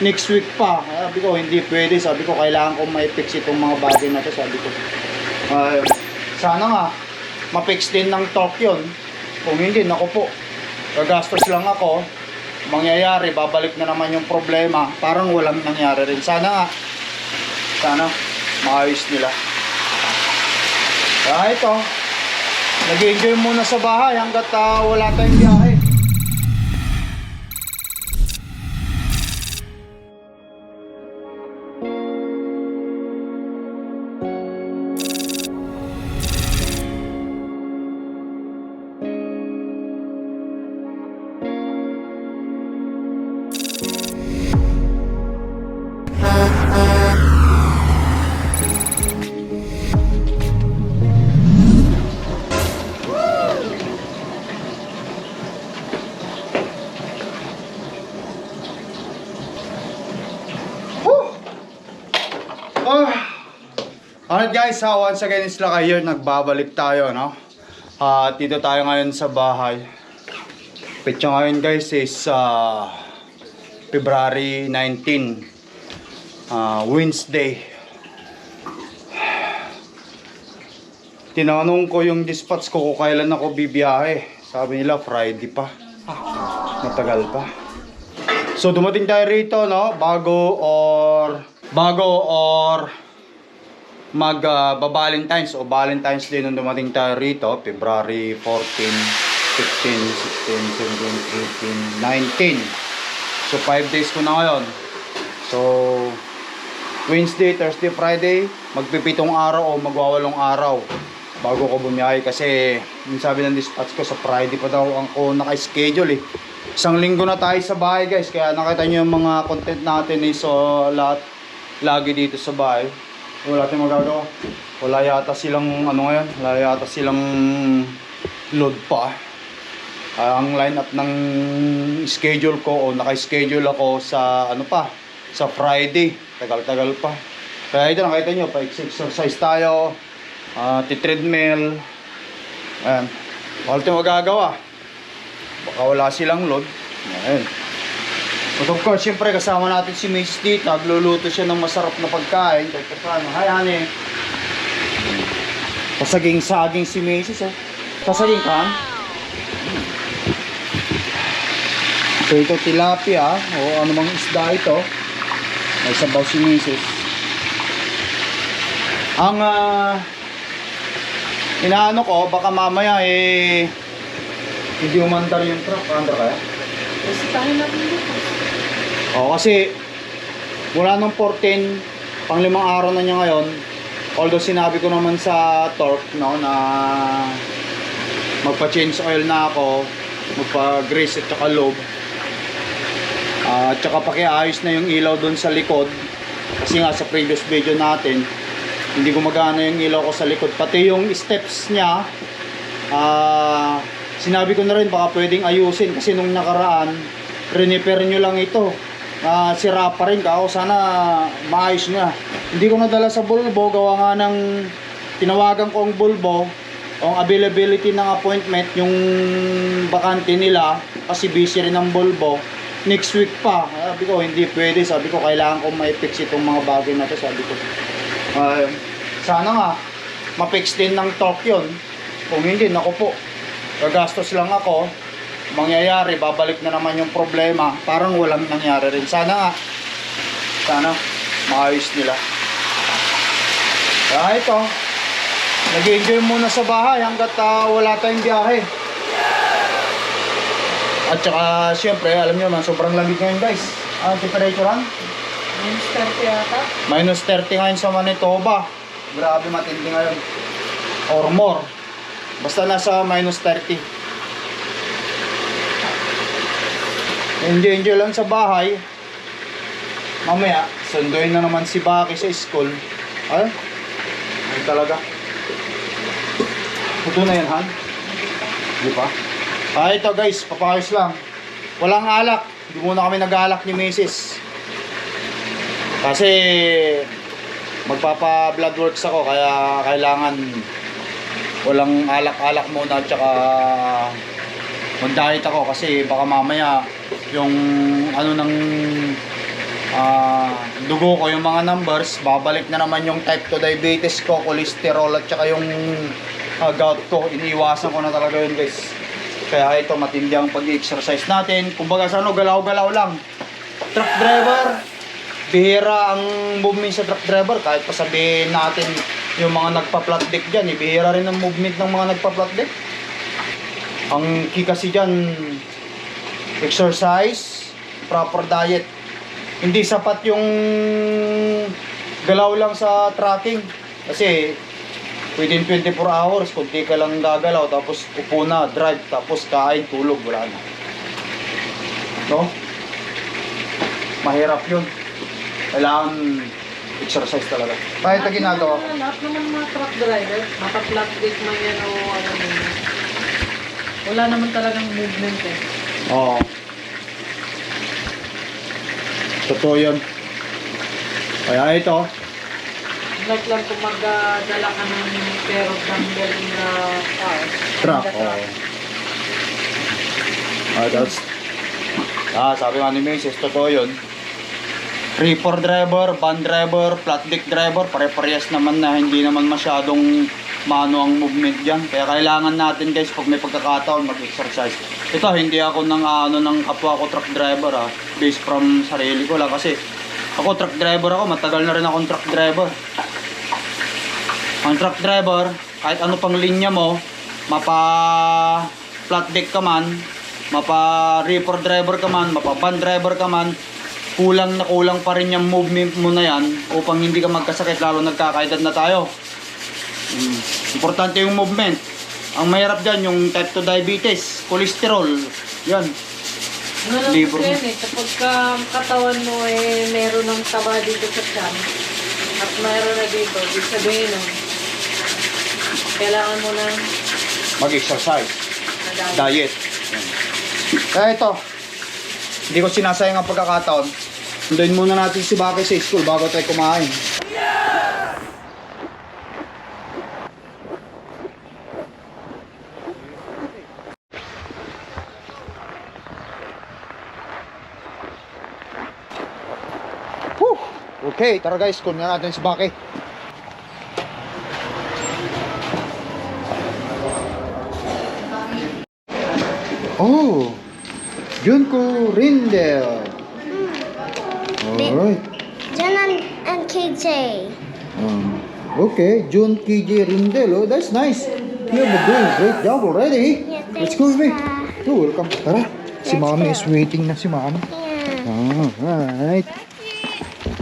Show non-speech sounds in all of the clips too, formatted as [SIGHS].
next week pa. Sabi ko, hindi pwede. Sabi ko, kailangan ko ma-fix itong mga bagay na to. Sabi ko, ah, sana nga, ma-fix din ng torque yun. Kung hindi, naku po, gagastos lang ako. Mangyayari, babalik na naman yung problema. Parang walang nangyari rin. Sana nga, sana maayos nila. Kaya ito, nag-enjoy muna sa bahay hanggat ah, wala tayong biyahe. Alright guys, ha, once again it's Laka here. Nagbabalik tayo, no? At dito tayo ngayon sa bahay. Petsa ngayon guys is uh, February 19. Uh, Wednesday. Tinanong ko yung dispatch ko kung kailan ako bibiyahe. Sabi nila Friday pa. Matagal pa. So dumating tayo rito, no? Bago or bago or mag uh, Valentine's o Valentine's Day nung dumating tayo rito, February 14, 15, 16, 17, 18, 19. So 5 days ko na ngayon. So Wednesday, Thursday, Friday, magpipitong araw o magwawalong araw bago ko bumiyahe kasi yung sabi ng dispatch ko sa Friday pa daw ang ko naka-schedule eh. Isang linggo na tayo sa bahay guys kaya nakita nyo yung mga content natin eh so lahat lagi dito sa bahay. Wala tayong magagawa. Wala yata silang ano ngayon, wala yata silang load pa. Ah, ang lineup ng schedule ko o naka-schedule ako sa ano pa, sa Friday. Tagal-tagal pa. Kaya ito nakita nyo, pa-exercise tayo, ah, ti-treadmill. Ayan. Wala tayong magagawa. Baka wala silang load. Ayan. But of course, siyempre kasama natin si Miss dito. Nagluluto siya ng masarap na pagkain. Kahit paano. Hi, honey. Pasaging-saging si Macy's, oh. Pasaging ka? So ito tilapia, o ano mang isda ito. May sabaw si Mrs. Ang ah, inaano ko, baka mamaya eh hindi umandar yung truck. Andar kaya? Kasi tayo natin dito. Oo, kasi mula nung 14, pang limang araw na niya ngayon, although sinabi ko naman sa torque, no, na magpa-change oil na ako, magpa-grease at saka lube. Ah, at saka pakiayos na yung ilaw doon sa likod. Kasi nga sa previous video natin, hindi gumagana yung ilaw ko sa likod. Pati yung steps niya, ah, sinabi ko na rin baka pwedeng ayusin kasi nung nakaraan, rinipair nyo lang ito. Ah, sira pa rin ka. Sana maayos niya. Hindi ko nadala sa Bulbo. Gawa nga ng tinawagan ko ang Bulbo. Ang availability ng appointment, yung bakante nila. Kasi busy rin ang Bulbo. Next week pa. Sabi ko, hindi pwede. Sabi ko, kailangan ko ma-fix itong mga bagay na to. Sabi ko, ah, sana nga, ma-fix din ng torque yun. Kung hindi, naku po. Gagastos lang ako mangyayari, babalik na naman yung problema. Parang walang nangyari rin. Sana nga, sana maayos nila. Kaya ito, nag-enjoy muna sa bahay hanggat ah, wala tayong biyahe. At saka, syempre, alam nyo man, sobrang lamig ngayon guys. Ang temperature lang? Minus 30 yata. Minus 30 ngayon sa Manitoba. Grabe matindi ngayon. Or more. Basta nasa minus 30. Enjoy, enjoy lang sa bahay. Mamaya, sunduin na naman si Baki sa school. Ay, ay talaga. Ito na yan, Han. Di ba? Ah, ito guys, papayos lang. Walang alak. Hindi muna kami nag-alak ni Mrs. Kasi magpapa blood works ako kaya kailangan walang alak-alak muna at saka mag-diet ako kasi baka mamaya yung ano ng ah, dugo ko yung mga numbers, babalik na naman yung type 2 diabetes ko, cholesterol at saka yung ah, gout ko. Iniiwasan ko na talaga yun guys. Kaya ito matindi ang pag-exercise natin. Kumbaga sa ano, galaw-galaw lang. Truck driver, bihira ang movement sa truck driver. Kahit pa sabihin natin yung mga nagpa-flat deck dyan, eh, bihira rin ang movement ng mga nagpa-flat deck. Ang key kasi dyan, exercise, proper diet. Hindi sapat yung galaw lang sa tracking. Kasi within 24 hours, kung di ka lang gagalaw, tapos upo na, drive, tapos kain, tulog, wala na. No? Mahirap yun. Kailangan exercise talaga. Kahit na ginagawa. Lahat naman mga truck driver, maka-flat man yan o ano. Wala naman talagang movement eh. Oo. Totoo yun. Kaya ito, Like lang kung magdala ka ng pair of dumbbell the car. truck. Oo. Ah, that's... Ah, sabi nga ni Mrs. Totoo yun. Reefer driver, van driver, flat deck driver, pare-parehas naman na hindi naman masyadong mano ang movement dyan. Kaya kailangan natin guys, pag may pagkakataon, mag-exercise. Ito, hindi ako ng ano ng kapwa ko truck driver ah. Based from sarili ko lang kasi ako truck driver ako, matagal na rin akong truck driver. Ang truck driver, kahit ano pang linya mo, mapa flat deck ka man, mapa reefer driver ka man, mapa van driver ka man, kulang na kulang pa rin yung movement mo na yan upang hindi ka magkasakit lalo nagkakaedad na tayo. Mm. Importante yung movement. Ang mahirap dyan, yung type 2 diabetes, cholesterol, yan. Ano lang kasi mo. yan eh, kapag ka katawan mo eh meron ng taba dito sa tiyan at meron na dito, ibig sabihin nun, kailangan mo ng Mag-exercise. nadali. diet. Kaya ito, hindi ko sinasayang ang pagkakataon. Sunduin muna natin si Baki sa school bago tayo kumain. Okay, tara guys, kunin na natin si Baki. Oh, Junko Rindel. Alright. Jen and, and KJ. Um, okay, Jun KJ Rindel. Oh, that's nice. You have been doing a great job already. Yeah, Let's go, babe. Pa. Oh, welcome. Tara. Si go. is waiting na si Mami. Yeah. Alright.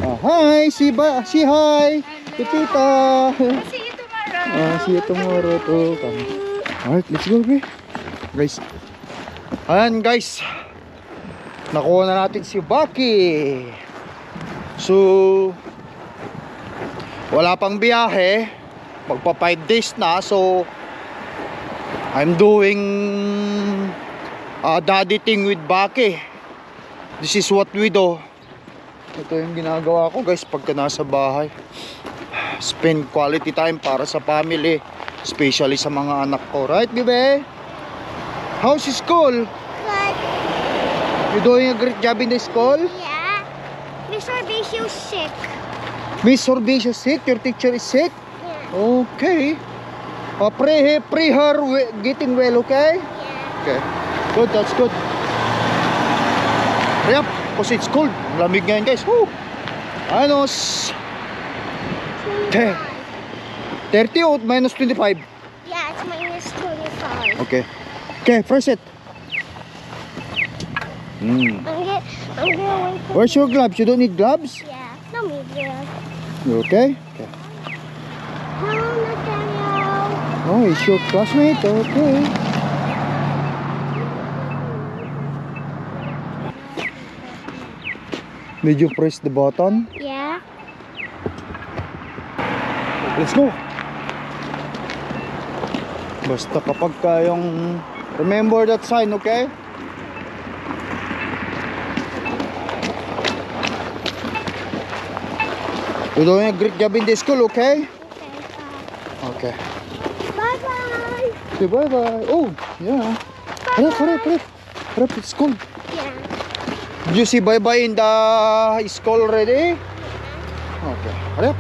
Ah, hi, si ba, si hi. Si Tita. See you tomorrow. Ah, see you tomorrow too. Come. Alright, let's go, babe. Guys. Ayan, guys. Nakuha na natin si Baki. So, wala pang biyahe. Magpa 5 days na. So, I'm doing uh, daddy thing with Baki. This is what we do. Ito yung ginagawa ko guys pagka nasa bahay. Spend quality time para sa family. Especially sa mga anak ko. Right, Bibe? How's school? Good. You doing a great job in the school? Yeah. Miss Orbesio's sick. Miss Sorbicia sick? Your teacher is sick? Yeah. Okay. Uh, pray, pray her getting well, okay? Yeah. Okay. Good, that's good. Up, kasi it's cold. Lamig ngayon guys. Woo! Okay. 30 out minus 25. Yeah, it's minus 25. Okay. Okay, first set. Mm. I'm get, I'm gonna Where's your gloves? You don't need gloves? Yeah. No, me there. You okay? Okay. Hello, Nathaniel. Oh, it's your classmate? Okay. Did you press the button? Yeah. Let's go! Basta kapag ka yung... Remember that sign, okay? You're doing a great job in the school, okay? Okay. Okay. Bye bye. Okay, bye-bye. Oh, yeah. Harap, harap, harap. Harap, it's cold. Did you see bye-bye in the school already? Okay. Hurry up.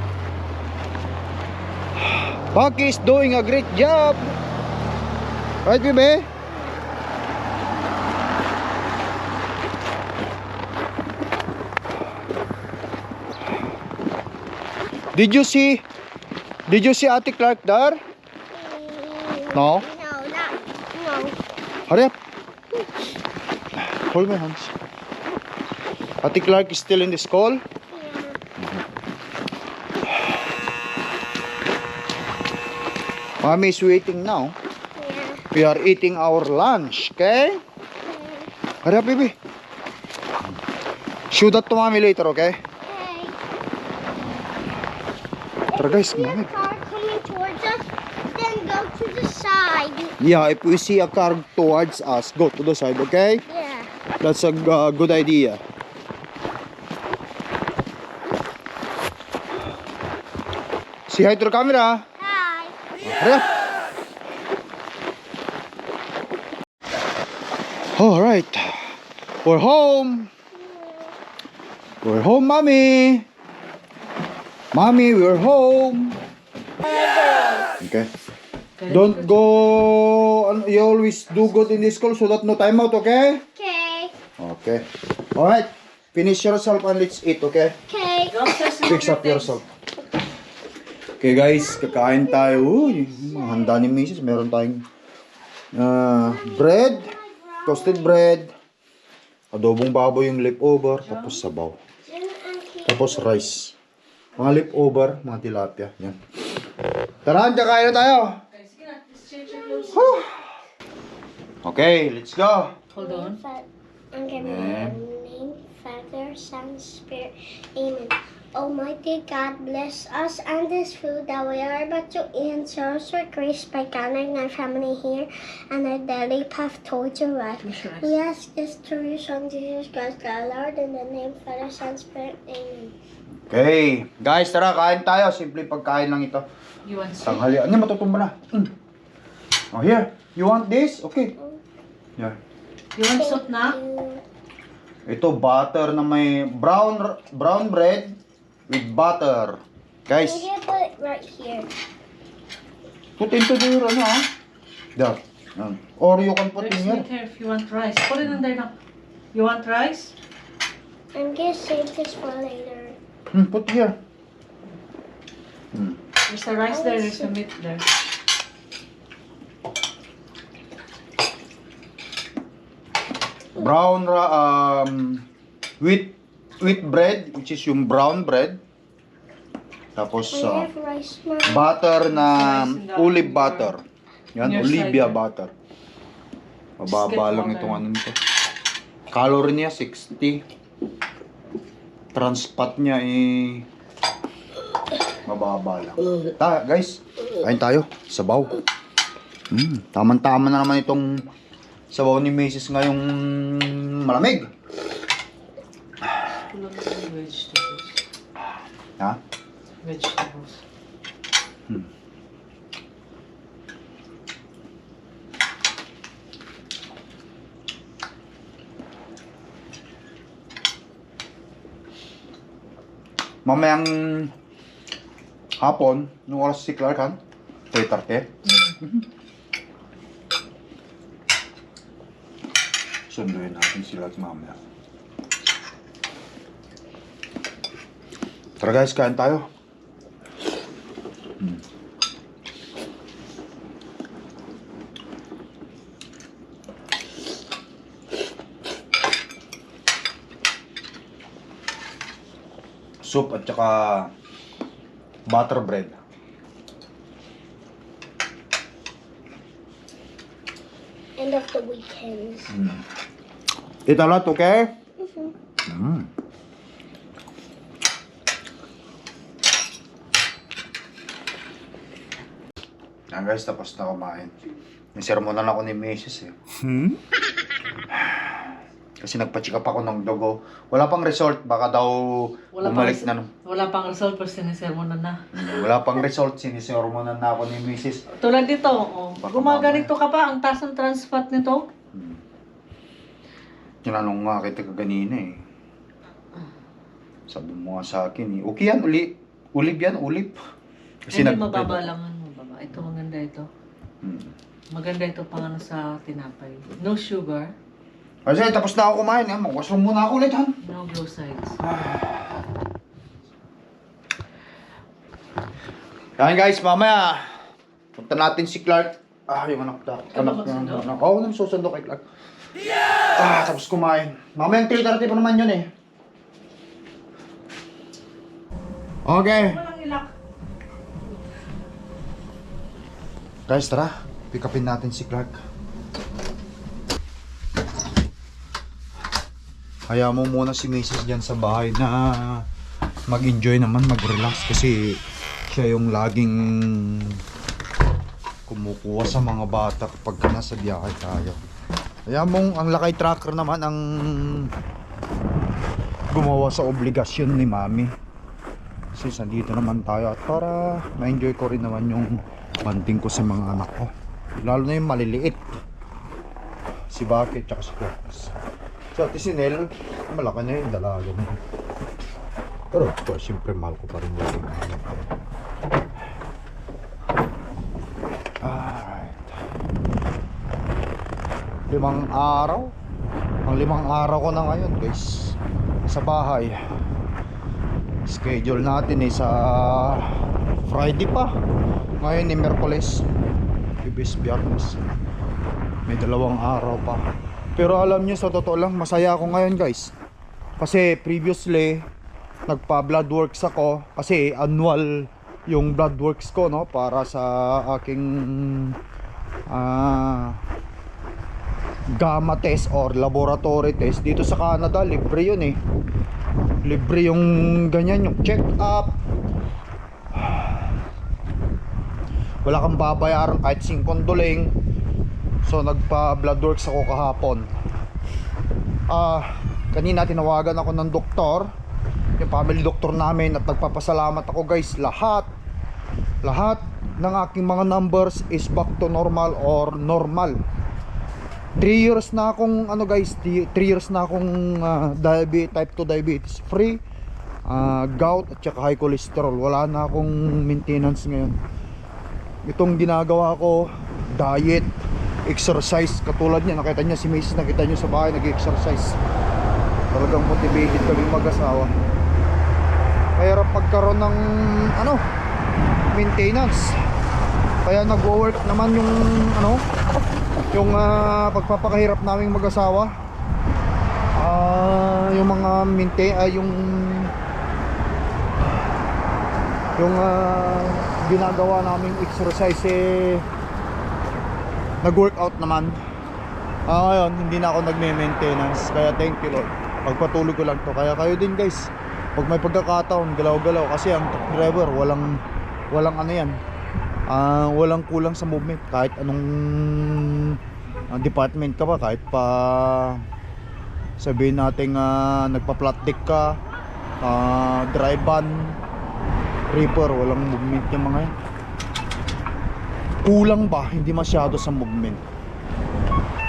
Bucky is doing a great job. Right, baby? Did you see? Did you see Ate Clark there? No? No, not, no. Hurry up. Hold my hands. Ate Clark is still in the school. Mommy is waiting now. Yeah. We are eating our lunch, okay? Hurry up, baby. Show that to mommy later, okay? Okay. Tara guys, See a car coming towards us, then go to the side. Yeah, if we see a car towards us, go to the side, okay? Yeah. That's a uh, good idea. Say hi to the camera. Hi. Up. All right. We're home. We're home, mommy. Mommy, we're home. Okay. Don't go. You always do good in this school so that no time out, okay? Okay. Okay. All right. Finish yourself and let's eat, okay? Okay. Fix up yourself. Okay guys, kakain tayo. Uy, handa ni Mrs. Meron tayong ah, bread, toasted bread, adobong baboy yung leftover, tapos sabaw. Tapos rice. Mga leftover, mga tilapia. Yan. Tara, dyan kain na tayo. Okay, let's go. Hold on. Yeah. you name, Father, Son, Spirit. Amen. Almighty God, bless us and this food that we are about to eat and show us your grace by gathering our family here and our daily path towards your right. We ask this through your Son, Jesus Christ, our Lord, in the name of Father, Son, Spirit. Amen. Okay, guys, tara, kain tayo. Simple pagkain lang ito. You want soup? Tanghalian. Ano, matutumba na. Mm. Oh, here. You want this? Okay. Yeah. You want soup na? Ito butter na may brown brown bread with butter. Guys, I'm gonna put it right here. put into the ano ah. There. Yan. Or you can put There's in here. here if you want rice. Put it in there now. You want rice? I'm gonna save this for later. Hmm, put here. Hmm. There's the rice there, there's the meat there. Brown ra um wheat wheat bread which is yung brown bread. Tapos uh, butter na olive butter. Yan, Olivia butter. Mababa lang itong ano nito. Calorie niya 60. Trans fat niya eh mababa lang. Ta, guys, kain tayo. Sabaw. Mm, tamang-tama na naman itong sabaw ni Mrs. ngayong malamig. The vegetables. Ha? Vegetables. Mamayang hapon, nung oras si Clark, han? 3.30. Sunduin natin sila at mamaya. Tara guys, kain tayo. Hmm. Soup at saka butter bread. End of the weekends. Mm. Eat a lot, okay? Mm. Yan guys, tapos na kumain. Nisermonan ako ni Mrs. eh. Hmm? [SIGHS] Kasi nagpa-check up ako ng dugo. Wala pang result, baka daw Wala bumalik pang, na. no. Wala pang result, pero sinisermonan na. Wala pang result, sinisermonan na ako ni Mrs. Tulad dito, oh, Baka gumaganito ka pa, ang taas ng trans fat nito. Tinanong nga kita kanina eh. Sabi mo nga sa akin eh. Okay yan, uli. Ulip yan, ulip. Hindi nag- mababa lang. Ito maganda ito. Hmm. Maganda ito pang ano sa tinapay. No sugar, Kasi tapos na ako kumain. Eh. Mag-washroom muna ako ulit, han. no glow sides. Yan guys, mamaya. Punta natin si Clark. Ah, yung anak na. Anak na. Anak. Oo, nang susundo kay Clark. Ah, tapos kumain. Mamaya yung 3.30 pa naman yun eh. Okay. Walang ilak. Guys, tara. Pick upin natin si Clark. Kaya mo muna si Mrs. dyan sa bahay na mag-enjoy naman, mag-relax kasi siya yung laging kumukuha sa mga bata kapag ka nasa biyahe tayo. Kaya mong ang lakay tracker naman ang gumawa sa obligasyon ni Mami. Kasi sandito naman tayo at para ma-enjoy ko rin naman yung banding ko sa mga anak ko. Lalo na yung maliliit. Si Baki at si Focus. Si Ate Sinel, malaki na yung dalaga mo. Pero of course, siyempre mahal ko pa rin yung mga anak ko. Alright. Limang araw. Ang limang araw ko na ngayon guys. Sa bahay schedule natin eh sa Friday pa ngayon ni Merkules Ibis Biyernes. May dalawang araw pa. Pero alam nyo sa totoo lang masaya ako ngayon guys. Kasi previously nagpa blood works ako. Kasi annual yung blood works ko no para sa aking ah gamma test or laboratory test. Dito sa Canada libre yun eh. Libre yung ganyan yung check up wala kang babayaran kahit 5 duling. So nagpa blood works ako kahapon. Ah kanina tinawagan ako ng doktor. Yung family doctor namin at nagpapasalamat ako guys. Lahat lahat ng aking mga numbers is back to normal or normal. 3 years na akong ano guys 3 years na akong ah, diabetes type 2 diabetes free. Ah, gout at saka high cholesterol. Wala na akong maintenance ngayon itong ginagawa ko diet exercise katulad niya nakita niya si Macy nakita niyo sa bahay nag-exercise. Talagang motivated kami mag-asawa. Mahirap pagkaroon ng ano maintenance. Kaya nagwo-work naman yung ano yung ah, pagpapakahirap naming mag-asawa. Ah yung mga minte ay yung yung ah, ginagawa naming exercise eh nag-workout naman. Ah ngayon hindi na ako nagme-maintenance kaya thank you Lord. Pagpatuloy ko lang to. Kaya kayo din guys pag may pagkakataon galaw-galaw kasi ang truck driver walang walang ano yan. Ah walang kulang sa movement kahit anong ah, department ka pa kahit pa sabihin natin uh, nagpa-flat deck ka ah, dry van reaper walang movement yung mga yan kulang ba hindi masyado sa movement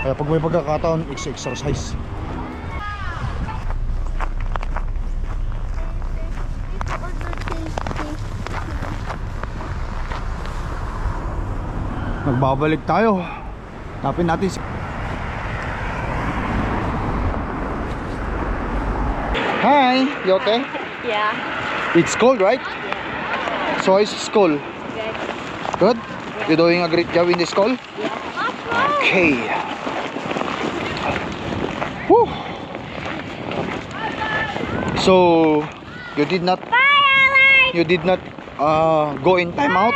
kaya pag may pagkakataon exercise Nagbabalik tayo. Tapin natin si... Hi, you okay? Yeah. It's cold, right? So it's school. Good? You doing a great job in the school? Okay. Woo. So you did not you did not uh, go in time out?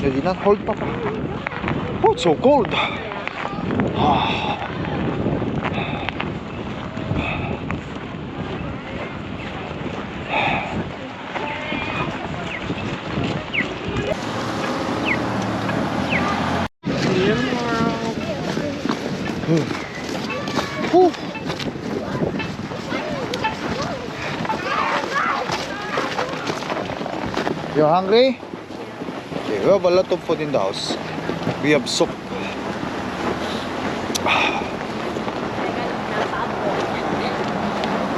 You did not hold papa. Oh, it's so cold. Whew. You hungry? Okay, we have a lot of food in the house. We have soup. [SIGHS]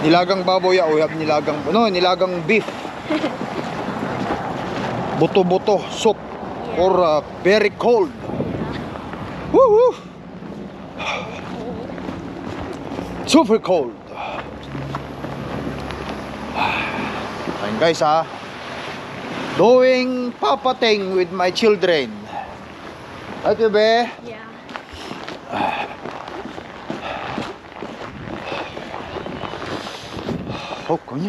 Nilagang baboy, ah, we have nilagang, no, nilagang beef. [LAUGHS] Buto-buto soup or uh, very cold. Woo woo. [SIGHS] Super cold. [SIGHS] Ayun guys ha. Doing papating with my children. Ate be. Yeah. Oh, kanya.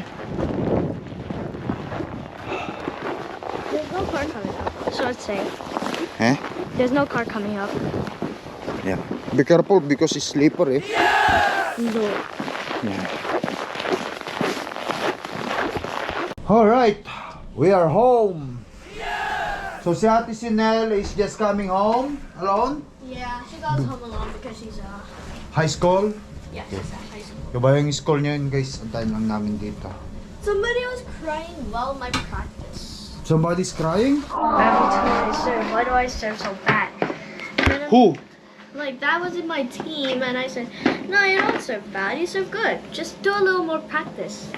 There's no car coming up, so it's safe. Eh? There's no car coming up. Yeah. Be careful because it's slippery. No. Yeah. All right, we are home. So si Ate Sinel is just coming home alone. Yeah, she goes home alone because she's uh High school. yeah, she's at high school. Yung ba yung school niya yun guys? Antayin lang namin dito. Somebody was crying while my practice. Somebody's crying? I have to serve. Why do I serve so bad? Who? Like that was in my team, and I said, "No, you don't serve bad. You serve good. Just do a little more practice."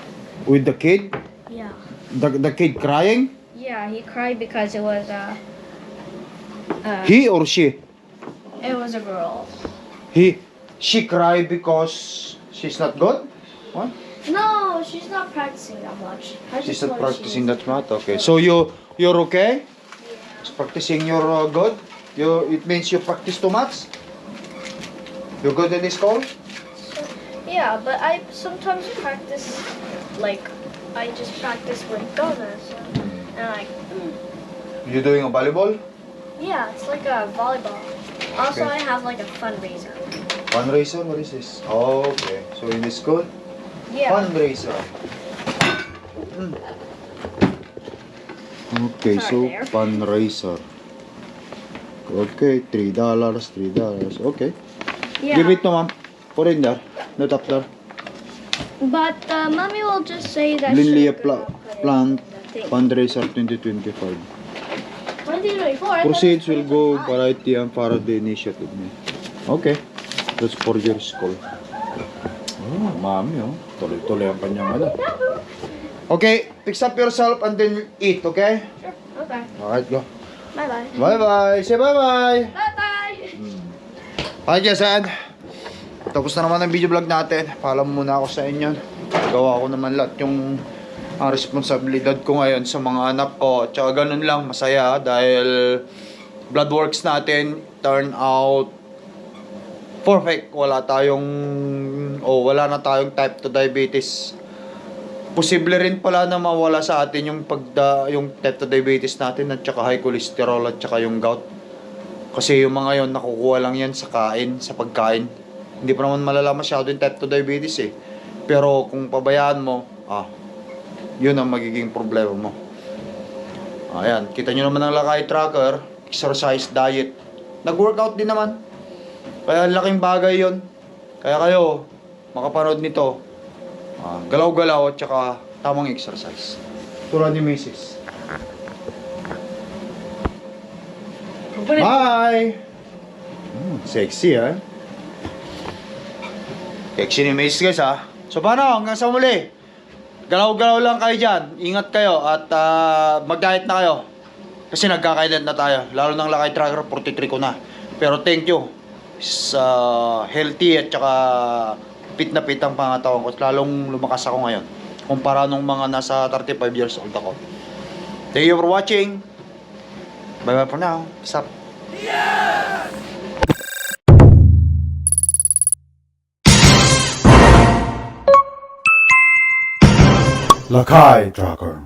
With the kid? Yeah. The, the kid crying? Yeah, he cried because it was uh, uh He or she? it was a girl. He. She cried because she's not good? What? No, she's not practicing that much. She's not practicing she that much. Okay. So you you're okay? Is practicing your uh, good? You it means you practice too much? You're good in this school? Yeah, but I sometimes practice like I just practice with donuts and like You doing a volleyball? yeah, it's like a volleyball. Also, Okay. I have like a fundraiser. Fundraiser? What is this? okay. So in the school? Yeah. Fundraiser. Mm. Okay, Sorry so there. fundraiser. Okay, three dollars, three dollars. Okay. Yeah. Give it to mom. Put it in there. Not up there. But uh, mommy will just say that. Linlea she's pla- plant the fundraiser 2025. 2024. I thought Proceeds will go 2025. variety and Faraday initiative niya. Okay. That's for your school. Oh, mami oh. Tuloy-tuloy ang kanyang ano. Okay, fix up yourself and then eat, okay? Sure. Okay. Alright, go. Bye bye. Bye-bye. Say bye-bye. Bye bye. Hi, Jason. Tapos na naman ang video vlog natin. Paalam muna ako sa inyo. Gawa ko naman lahat yung ang responsibilidad ko ngayon sa mga anak ko. Tsaka ganun lang, masaya dahil blood works natin turn out perfect. Wala tayong o wala na tayong type 2 diabetes. Posible rin pala na mawala sa atin yung pagda yung type 2 diabetes natin at tsaka high cholesterol at tsaka yung gout. Kasi yung mga yon nakukuha lang yan sa kain, sa pagkain. Hindi pa naman malala masyado yung type 2 diabetes eh. Pero kung pabayaan mo, ah, yun ang magiging problema mo. Ayan, kita nyo naman ang lakay tracker, exercise, diet. Nag-workout din naman. Kaya laking bagay yon. Kaya kayo, makapanood nito, ah, galaw-galaw at saka tamang exercise. Tulad ni Mrs. Bye! Hmm, sexy ha? Sexy ni Mrs. guys ha? So paano? Hanggang sa muli. Galaw-galaw lang kayo dyan. Ingat kayo at ah, mag-diet na kayo. Kasi nagkakailan na tayo. Lalo ng lakay tracker, 43 ko na. Pero thank you sa healthy at saka fit na fit ang pangatawan ko. Lalong lumakas ako ngayon. Kumpara nung mga nasa 35 years old ako. Thank you for watching. Bye bye for now. Peace up. Lakai Tracker.